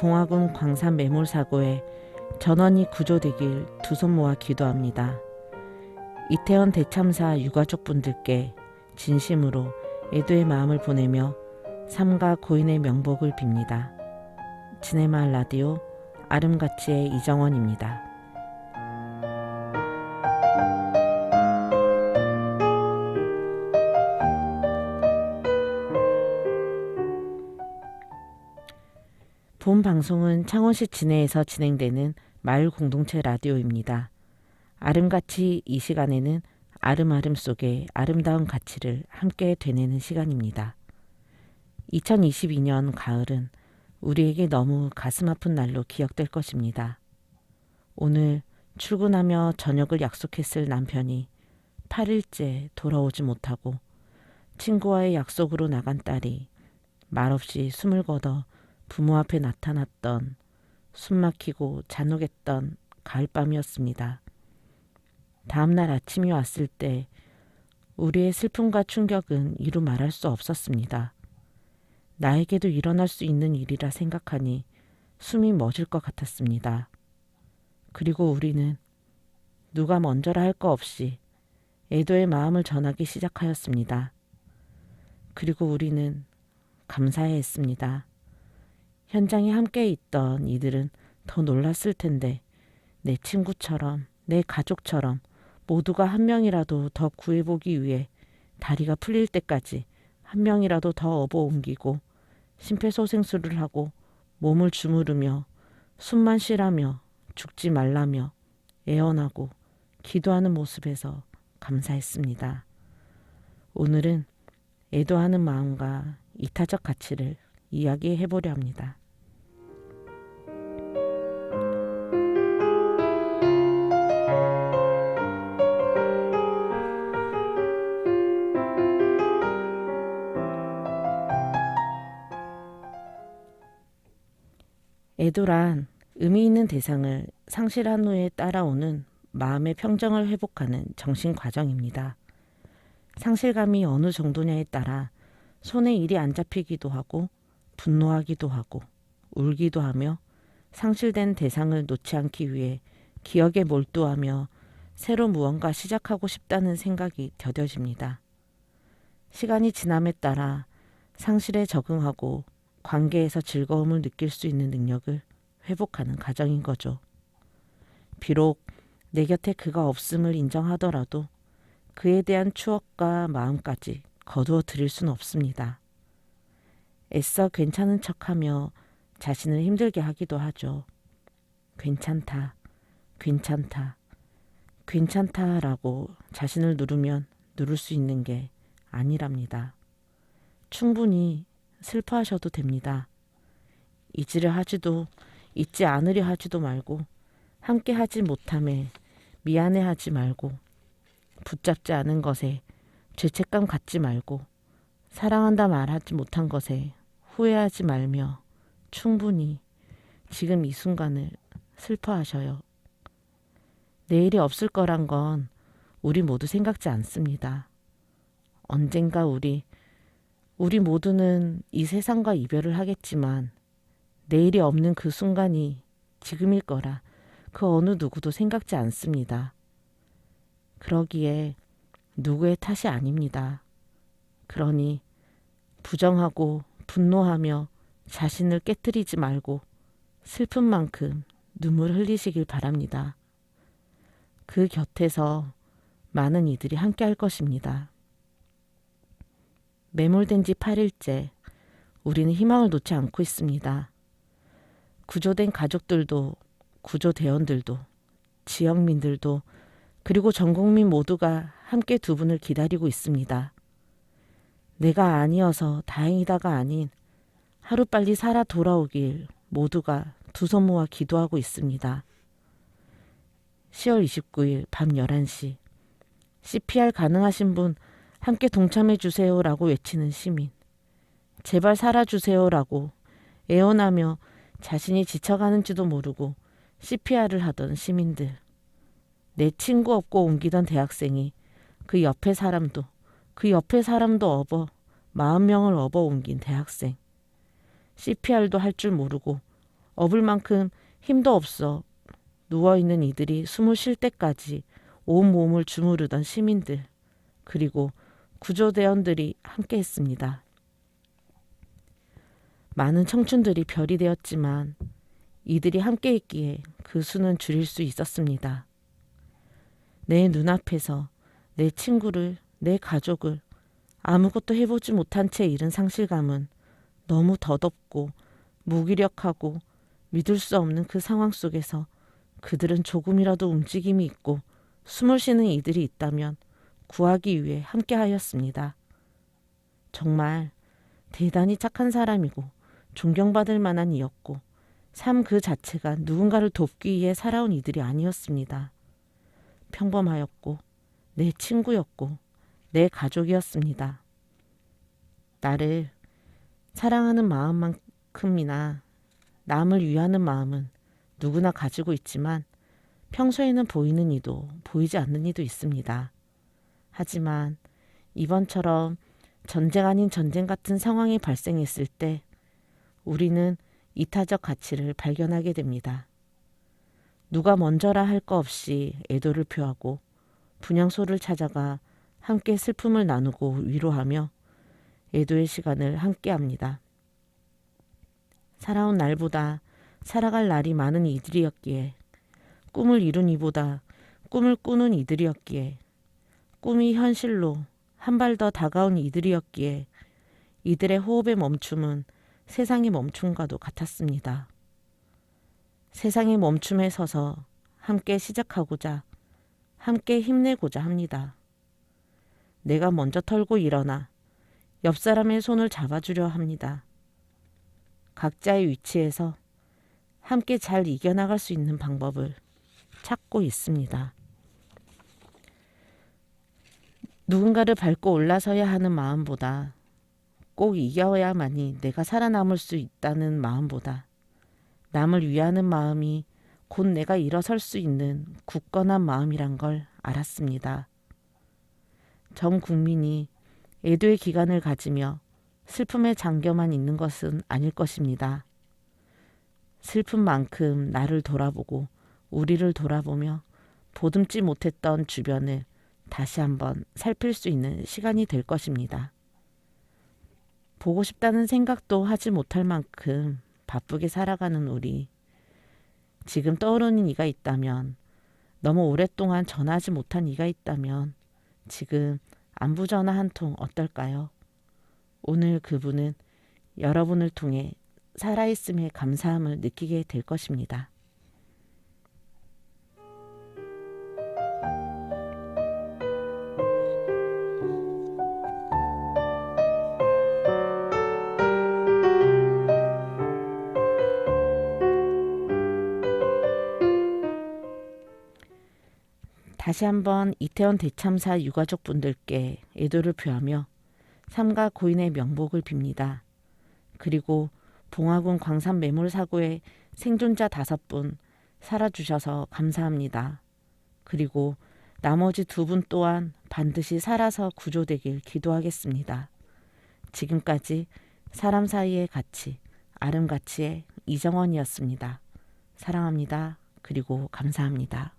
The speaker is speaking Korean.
봉화군 광산 매몰 사고에 전원이 구조되길 두 손 모아 기도합니다. 이태원 대참사 유가족분들께 진심으로 애도의 마음을 보내며 삼가 고인의 명복을 빕니다. 지네마을 라디오 아름가치의 이정원입니다. 본 방송은 창원시 진해에서 진행되는 마을 공동체 라디오입니다. 아름같이 이 시간에는 아름아름 속의 아름다운 가치를 함께 되뇌는 시간입니다. 2022년 가을은 우리에게 너무 가슴 아픈 날로 기억될 것입니다. 오늘 출근하며 저녁을 약속했을 남편이 8일째 돌아오지 못하고 친구와의 약속으로 나간 딸이 말없이 숨을 거둬 부모 앞에 나타났던 숨막히고 잔혹했던 가을밤이었습니다. 다음날 아침이 왔을 때 우리의 슬픔과 충격은 이루 말할 수 없었습니다. 나에게도 일어날 수 있는 일이라 생각하니 숨이 멎을 것 같았습니다. 그리고 우리는 누가 먼저라 할 거 없이 애도의 마음을 전하기 시작하였습니다. 그리고 우리는 감사해 했습니다. 현장에 함께 있던 이들은 더 놀랐을 텐데 내 친구처럼 내 가족처럼 모두가 한 명이라도 더 구해보기 위해 다리가 풀릴 때까지 한 명이라도 더 업어 옮기고 심폐소생술을 하고 몸을 주무르며 숨만 쉬라며 죽지 말라며 애원하고 기도하는 모습에서 감사했습니다. 오늘은 애도하는 마음과 이타적 가치를 이야기해 보려 합니다. 애도란 의미 있는 대상을 상실한 후에 따라오는 마음의 평정을 회복하는 정신 과정입니다. 상실감이 어느 정도냐에 따라 손에 일이 안 잡히기도 하고 분노하기도 하고 울기도 하며 상실된 대상을 놓지 않기 위해 기억에 몰두하며 새로 무언가 시작하고 싶다는 생각이 더뎌집니다. 시간이 지남에 따라 상실에 적응하고 관계에서 즐거움을 느낄 수 있는 능력을 회복하는 과정인 거죠. 비록 내 곁에 그가 없음을 인정하더라도 그에 대한 추억과 마음까지 거두어 드릴 수는 없습니다. 애써 괜찮은 척하며 자신을 힘들게 하기도 하죠. 괜찮다, 괜찮다, 괜찮다라고 자신을 누르면 누를 수 있는 게 아니랍니다. 충분히 슬퍼하셔도 됩니다. 잊으려 하지도 잊지 않으려 하지도 말고 함께 하지 못함에 미안해 하지 말고 붙잡지 않은 것에 죄책감 갖지 말고 사랑한다 말하지 못한 것에 후회하지 말며 충분히 지금 이 순간을 슬퍼하셔요. 내일이 없을 거란 건 우리 모두 생각지 않습니다. 언젠가 우리 우리 모두는 이 세상과 이별을 하겠지만 내일이 없는 그 순간이 지금일 거라 그 어느 누구도 생각지 않습니다. 그러기에 누구의 탓이 아닙니다. 그러니 부정하고 분노하며 자신을 깨뜨리지 말고 슬픈 만큼 눈물 흘리시길 바랍니다. 그 곁에서 많은 이들이 함께 할 것입니다. 매몰된 지 8일째 우리는 희망을 놓지 않고 있습니다. 구조된 가족들도 구조대원들도 지역민들도 그리고 전 국민 모두가 함께 두 분을 기다리고 있습니다. 내가 아니어서 다행이다가 아닌 하루빨리 살아 돌아오길 모두가 두 손 모아 기도하고 있습니다. 10월 29일 밤 11시 CPR 가능하신 분 함께 동참해 주세요라고 외치는 시민. 제발 살아주세요라고 애원하며 자신이 지쳐가는지도 모르고 CPR을 하던 시민들. 내 친구 없고 옮기던 대학생이 그 옆에 사람도 그 옆에 사람도 업어 마흔 명을 업어 옮긴 대학생. CPR도 할 줄 모르고 업을 만큼 힘도 없어 누워있는 이들이 숨을 쉴 때까지 온 몸을 주무르던 시민들 그리고 구조대원들이 함께 했습니다. 많은 청춘들이 별이 되었지만 이들이 함께 했기에 그 수는 줄일 수 있었습니다. 내 눈앞에서 내 친구를, 내 가족을 아무것도 해보지 못한 채 잃은 상실감은 너무 더덥고 무기력하고 믿을 수 없는 그 상황 속에서 그들은 조금이라도 움직임이 있고 숨을 쉬는 이들이 있다면 구하기 위해 함께 하였습니다. 정말 대단히 착한 사람이고 존경받을 만한 이였고 삶 그 자체가 누군가를 돕기 위해 살아온 이들이 아니었습니다. 평범하였고 내 친구였고 내 가족이었습니다. 나를 사랑하는 마음만큼이나 남을 위하는 마음은 누구나 가지고 있지만 평소에는 보이는 이도 보이지 않는 이도 있습니다. 하지만 이번처럼 전쟁 아닌 전쟁 같은 상황이 발생했을 때 우리는 이타적 가치를 발견하게 됩니다. 누가 먼저라 할 거 없이 애도를 표하고 분향소를 찾아가 함께 슬픔을 나누고 위로하며 애도의 시간을 함께 합니다. 살아온 날보다 살아갈 날이 많은 이들이었기에 꿈을 이룬 이보다 꿈을 꾸는 이들이었기에 꿈이 현실로 한 발 더 다가온 이들이었기에 이들의 호흡의 멈춤은 세상의 멈춤과도 같았습니다. 세상의 멈춤에 서서 함께 시작하고자 함께 힘내고자 합니다. 내가 먼저 털고 일어나 옆 사람의 손을 잡아주려 합니다. 각자의 위치에서 함께 잘 이겨나갈 수 있는 방법을 찾고 있습니다. 누군가를 밟고 올라서야 하는 마음보다 꼭 이겨야만이 내가 살아남을 수 있다는 마음보다 남을 위하는 마음이 곧 내가 일어설 수 있는 굳건한 마음이란 걸 알았습니다. 전 국민이 애도의 기간을 가지며 슬픔에 잠겨만 있는 것은 아닐 것입니다. 슬픈 만큼 나를 돌아보고 우리를 돌아보며 보듬지 못했던 주변을 다시 한번 살필 수 있는 시간이 될 것입니다. 보고 싶다는 생각도 하지 못할 만큼 바쁘게 살아가는 우리. 지금 떠오르는 이가 있다면, 너무 오랫동안 전하지 못한 이가 있다면, 지금 안부 전화 한 통 어떨까요? 오늘 그분은 여러분을 통해 살아있음의 감사함을 느끼게 될 것입니다. 다시 한번 이태원 대참사 유가족 분들께 애도를 표하며 삼가 고인의 명복을 빕니다. 그리고 봉화군 광산 매몰 사고의 생존자 다섯 분 살아주셔서 감사합니다. 그리고 나머지 두 분 또한 반드시 살아서 구조되길 기도하겠습니다. 지금까지 사람 사이의 가치, 아름가치의 이정원이었습니다. 사랑합니다. 그리고 감사합니다.